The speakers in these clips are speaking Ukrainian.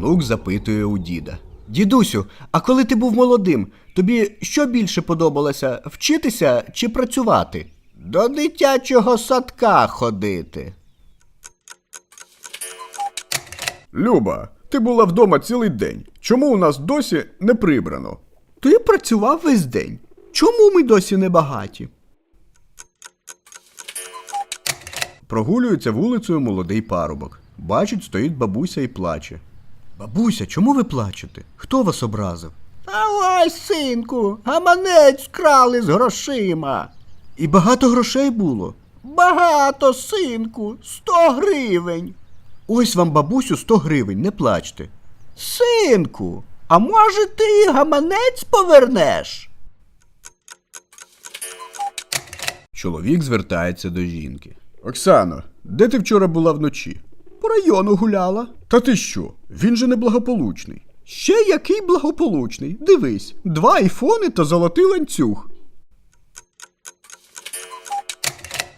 Онук запитує у діда. Дідусю, а коли ти був молодим, тобі що більше подобалося вчитися чи працювати? До дитячого садка ходити. Люба, ти була вдома цілий день. Чому у нас досі не прибрано? Ти працював весь день. Чому ми досі не багаті? Прогулюється вулицею молодий парубок. Бачить, стоїть бабуся і плаче. Бабуся, чому ви плачете? Хто вас образив? А ой, синку, гаманець вкрали з грошима. І багато грошей було. Багато, синку, сто гривень. Ось вам, бабусю, сто гривень, не плачте. Синку, а може ти і гаманець повернеш? Чоловік звертається до жінки. Оксано, де ти вчора була вночі? Району гуляла. Та ти що? Він же неблагополучний. Ще який благополучний. Дивись, два айфони та золотий ланцюг.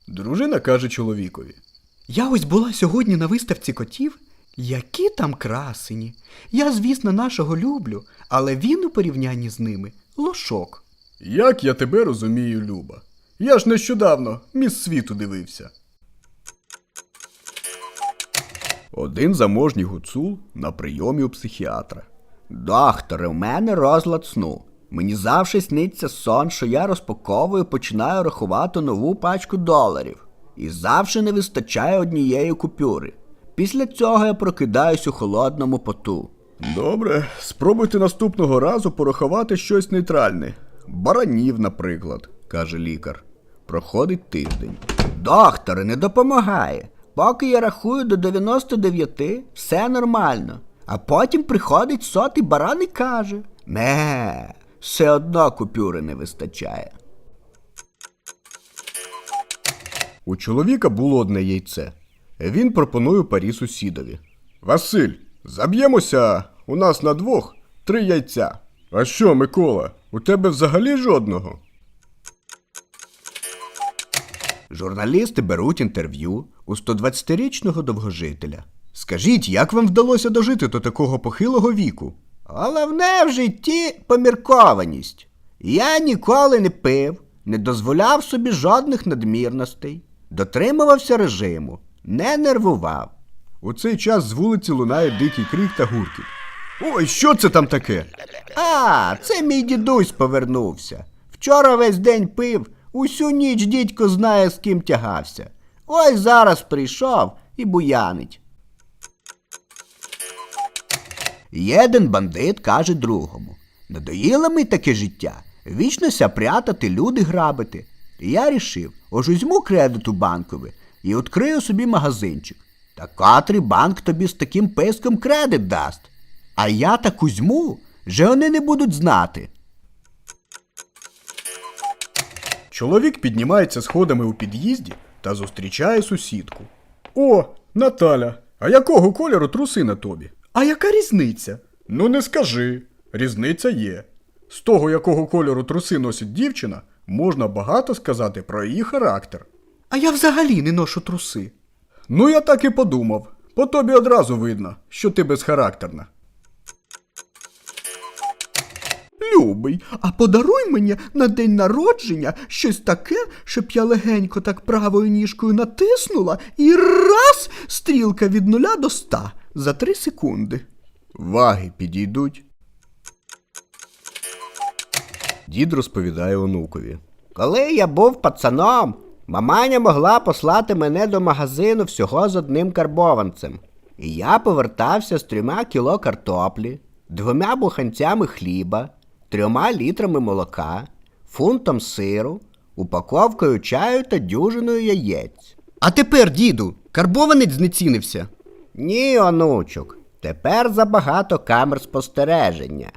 Дружина каже чоловікові. Я ось була сьогодні на виставці котів. Які там красені. Я, звісно, нашого люблю, але він у порівнянні з ними лошок. Як я тебе розумію, Люба? Я ж нещодавно міс світу дивився. Один заможній гуцул на прийомі у психіатра. Докторе, у мене розлад сну. Мені завжди сниться сон, що я розпаковую, починаю рахувати нову пачку доларів. І завжди не вистачає однієї купюри. Після цього я прокидаюсь у холодному поту. Добре, спробуйте наступного разу порахувати щось нейтральне. Баранів, наприклад, каже лікар. Проходить тиждень. Докторе, не допомагає. Поки я рахую до 99, все нормально. А потім приходить сотий баран і каже: Не, все одно купюри не вистачає. У чоловіка було одне яйце. Він пропонує парі сусідові. Василь, заб'ємося. У нас на двох три яйця. А що, Микола, у тебе взагалі жодного? Журналісти беруть інтерв'ю у 120-річного довгожителя. Скажіть, як вам вдалося дожити до такого похилого віку? Головне в житті поміркованість. Я ніколи не пив, не дозволяв собі жодних надмірностей, дотримувався режиму, не нервував. У цей час з вулиці лунає дикий крик та гуркіт. Ой, що це там таке? А, це мій дідусь повернувся. Вчора весь день пив, усю ніч дідько знає, з ким тягався. Ось зараз прийшов і буянить. Єден бандит каже другому. Надоїло ми таке життя. Вічно ся прятати, люди грабити. І я рішив, ож візьму кредит у банкові і відкрию собі магазинчик. Та котрий банк тобі з таким писком кредит дасть. А я так узьму, же вони не будуть знати. Чоловік піднімається сходами у під'їзді та зустрічає сусідку. О, Наталя, а якого кольору труси на тобі? А яка різниця? Ну не скажи. Різниця є. З того, якого кольору труси носить дівчина, можна багато сказати про її характер. А я взагалі не ношу труси. Ну, я так і подумав. По тобі одразу видно, що ти безхарактерна. Любий, а подаруй мені на день народження щось таке, щоб я легенько так правою ніжкою натиснула і раз стрілка від нуля до ста за три секунди. Ваги підійдуть. Дід розповідає онукові. Коли я був пацаном, маманя могла послати мене до магазину всього з одним карбованцем. І я повертався з трьома кіло картоплі, двома буханцями хліба, трьома літрами молока, фунтом сиру, упаковкою чаю та дюжиною яєць. А тепер, діду, карбованець знецінився. Ні, онучок, тепер забагато камер спостереження.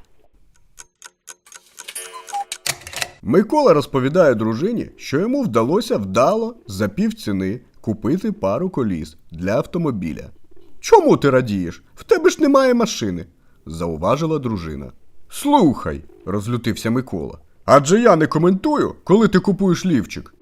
Микола розповідає дружині, що йому вдалося вдало за півціни купити пару коліс для автомобіля. Чому ти радієш? В тебе ж немає машини, зауважила дружина. Слухай, розлютився Микола. Адже я не коментую, коли ти купуєш лівчик.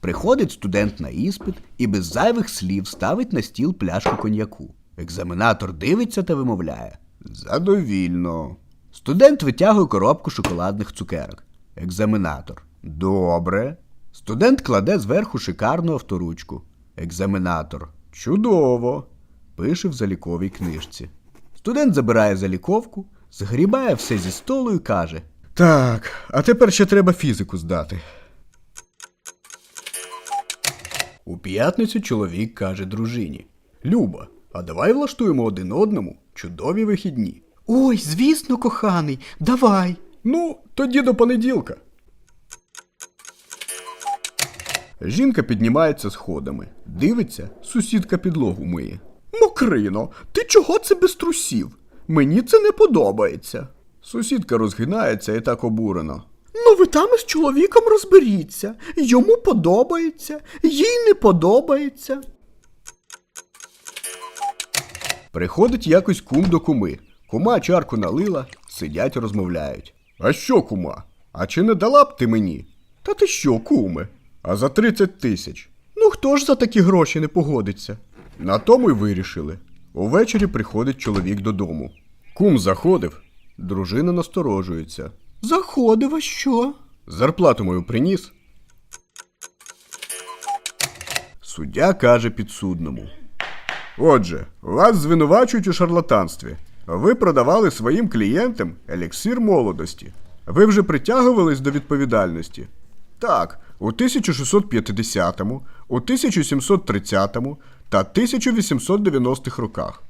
Приходить студент на іспит і без зайвих слів ставить на стіл пляшку коньяку. Екзаменатор дивиться та вимовляє. Задовільно. Студент витягує коробку шоколадних цукерок. Екзаменатор. Добре. Студент кладе зверху шикарну авторучку. Екзаменатор. Чудово. Пише в заліковій книжці. Студент забирає заліковку, згрібає все зі столу і каже: Так, а тепер ще треба фізику здати. У п'ятницю чоловік каже дружині: Люба, а давай влаштуємо один одному чудові вихідні. Ой, звісно, коханий, давай. Ну, тоді до понеділка. Жінка піднімається сходами. Дивиться, сусідка підлогу миє. Мокрино, ти чого це без трусів? Мені це не подобається. Сусідка розгинається і так обурено. Ну, ви там із чоловіком розберіться. Йому подобається, їй не подобається. Приходить якось кум до куми. Кума чарку налила, сидять розмовляють. А що, кума? А чи не дала б ти мені? Та ти що, куме? А за 30 тисяч. Ну хто ж за такі гроші не погодиться? На тому й вирішили. Увечері приходить чоловік додому. Кум заходив, дружина насторожується. Заходив, а що? Зарплату мою приніс. Суддя каже підсудному. Отже, вас звинувачують у шарлатанстві. Ви продавали своїм клієнтам еліксир молодості. Ви вже притягувались до відповідальності. Так, у 1650, у 1730 та 1890 роках.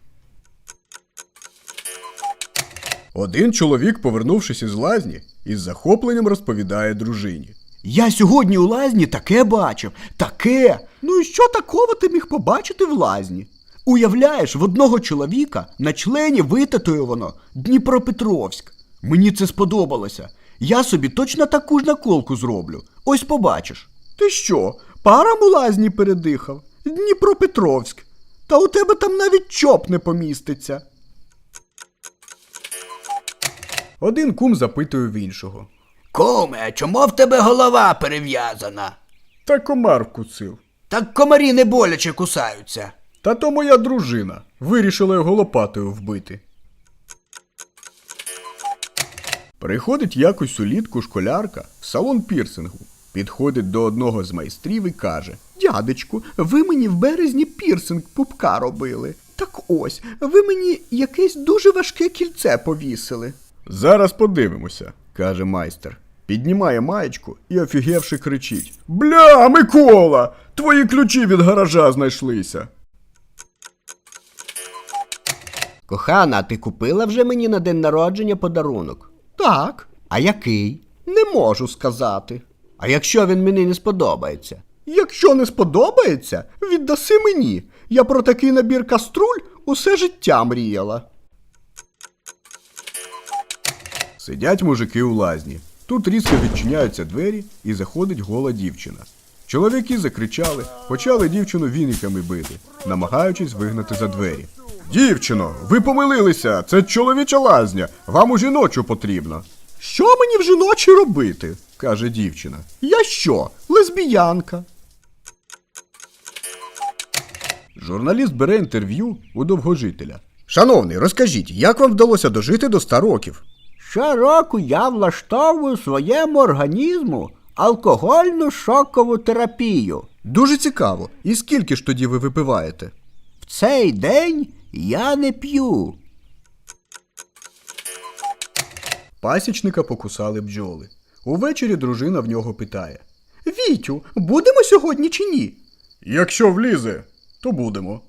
Один чоловік, повернувшись із лазні, із захопленням розповідає дружині. Я сьогодні у лазні таке бачив, таке. Ну і що такого ти міг побачити в лазні? Уявляєш, в одного чоловіка на члені витатуєвано Дніпропетровськ. Мені це сподобалося. Я собі точно таку ж наколку зроблю. Ось побачиш. Ти що, парам у лазні передихав? Дніпропетровськ. Та у тебе там навіть чоп не поміститься. Один кум запитує в іншого. Коме, а чому в тебе голова перев'язана? Та комар вкусив. Так комарі не боляче кусаються. Та то моя дружина. Вирішила його лопатою вбити. Приходить якось улітку школярка в салон пірсингу. Підходить до одного з майстрів і каже: Дядечку, ви мені в березні пірсинг пупка робили. Так ось, ви мені якесь дуже важке кільце повісили. Зараз подивимося, каже майстер. Піднімає маєчку і офігевши кричить: Бля, Микола! Твої ключі від гаража знайшлися. Кохана, ти купила вже мені на день народження подарунок? Так, А який? не можу сказати. А якщо він мені не сподобається? Якщо не сподобається, віддаси мені. Я про такий набір каструль усе життя мріяла. Сидять мужики у лазні. Тут різко відчиняються двері і заходить гола дівчина. Чоловіки закричали, почали дівчину віниками бити, намагаючись вигнати за двері. Дівчино, ви помилилися, це чоловіча лазня, вам у жіночу потрібно. Що мені в жіночі робити? Каже дівчина. Я що, лесбіянка? Журналіст бере інтерв'ю у довгожителя. Шановний, розкажіть, як вам вдалося дожити до 100 років? Щороку я влаштовую своєму організму алкогольну шокову терапію. Дуже цікаво. І скільки ж тоді ви випиваєте? В цей день я не п'ю. Пасічника покусали бджоли. Увечері дружина в нього питає: Вітю, будемо сьогодні чи ні? Якщо влізе, то будемо.